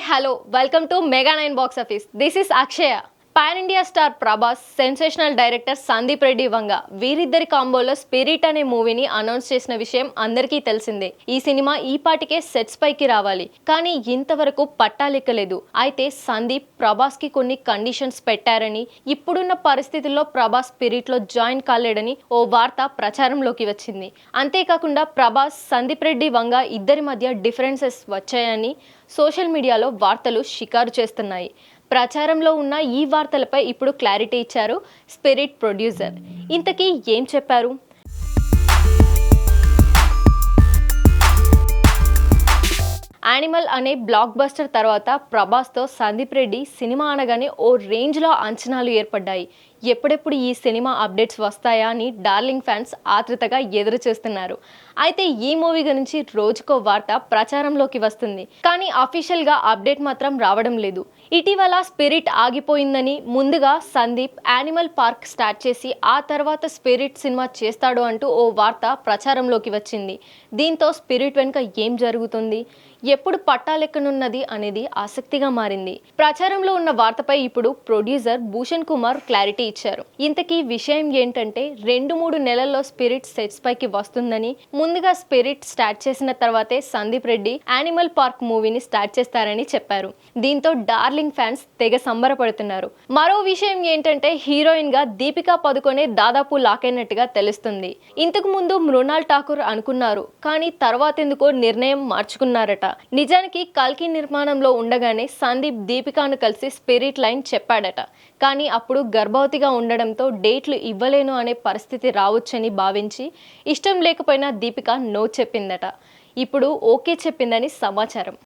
Hello. Welcome to Mega 9 Box Office. This is Akshaya. Pan India star Prabhas sensational director Sandeep Reddy Vanga వీరిద్దరి కాంబోలో spirit అనే మూవీని announce చేసిన విషయం అందరికీ తెలిసిందే. ఈ సినిమా ఈ పాటికే సెట్స్ పైకి రావాలి. కానీ ఇంతవరకు పట్టాలెక్కలేదు అయితే సందీప్ ప్రభాస్కి కొన్ని కండిషన్స్ పెట్టారని ఇప్పుడున్న పరిస్థితుల్లో ప్రభాస్ స్పిరిట్లో జాయిన్ కాలేడని ఓ వార్త ప్రచారంలోకి వచ్చింది. అంతేకాకుండా ప్రభాస్ సందీప్ రెడ్డి వంగ ఇద్దరి మధ్య డిఫరెన్సెస్ వచ్చాయని సోషల్ మీడియాలో వార్తలు షికారు చేస్తున్నాయి. ప్రచారంలో ఉన్న ఈ వార్తలపై ఇప్పుడు క్లారిటీ ఇచ్చారు స్పిరిట్ ప్రొడ్యూసర్. ఇంతకీ ఏం చెప్పారు? యానిమల్ అనే బ్లాక్ బస్టర్ తర్వాత ప్రభాస్తో సందీప్ రెడ్డి సినిమా అనగానే ఓ రేంజ్లో అంచనాలు ఏర్పడ్డాయి. ఎప్పుడెప్పుడు ఈ సినిమా అప్డేట్స్ వస్తాయా అని డార్లింగ్ ఫ్యాన్స్ ఆతృతగా ఎదురు చూస్తున్నారు. అయితే ఈ మూవీ గురించి రోజుకో వార్త ప్రచారంలోకి వస్తుంది. కానీ అఫీషియల్గా అప్డేట్ మాత్రం రావడం లేదు. ఇటీవల స్పిరిట్ ఆగిపోయిందని ముందుగా సందీప్ యానిమల్ పార్క్ స్టార్ట్ చేసి ఆ తర్వాత స్పిరిట్ సినిమా చేస్తాడు అంటూ ఓ వార్త ప్రచారంలోకి వచ్చింది. దీంతో స్పిరిట్ వెనుక ఏం జరుగుతుంది? ఎప్పుడు పట్టాలెక్కనున్నది అనేది ఆసక్తిగా మారింది. ప్రచారంలో ఉన్న వార్తపై ఇప్పుడు ప్రొడ్యూసర్ భూషణ్ కుమార్ క్లారిటీ ఇచ్చారు. ఇంతకీ విషయం ఏంటంటే రెండు మూడు నెలల్లో స్పిరిట్ సెట్స్ పైకి వస్తుందని ముందుగా స్పిరిట్ స్టార్ట్ చేసిన తర్వాతే సందీప్ రెడ్డి యానిమల్ పార్క్ మూవీని స్టార్ట్ చేస్తారని చెప్పారు. దీంతో డార్లింగ్ ఫ్యాన్స్ తెగ సంబరపడుతున్నారు. మరో విషయం ఏంటంటే హీరోయిన్గా దీపికా పదుకొనే దాదాపు లాక్ అయినట్టుగా తెలుస్తుంది. ఇంతకు ముందు మృణాల్ ఠాకూర్ అనుకున్నారు కానీ తర్వాత ఎందుకో నిర్ణయం మార్చుకున్నారట. నిజానికి కల్కి నిర్మాణంలో ఉండగానే సందీప్ దీపికాను కలిసి స్పిరిట్ లైన్ చెప్పాడట. కానీ అప్పుడు గర్భవతిగా ఉండడంతో డేట్లు ఇవ్వలేను అనే పరిస్థితి రావచ్చని భావించి ఇష్టం లేకపోయినా దీపిక నో చెప్పిందట. ఇప్పుడు ఓకే చెప్పిందని సమాచారం.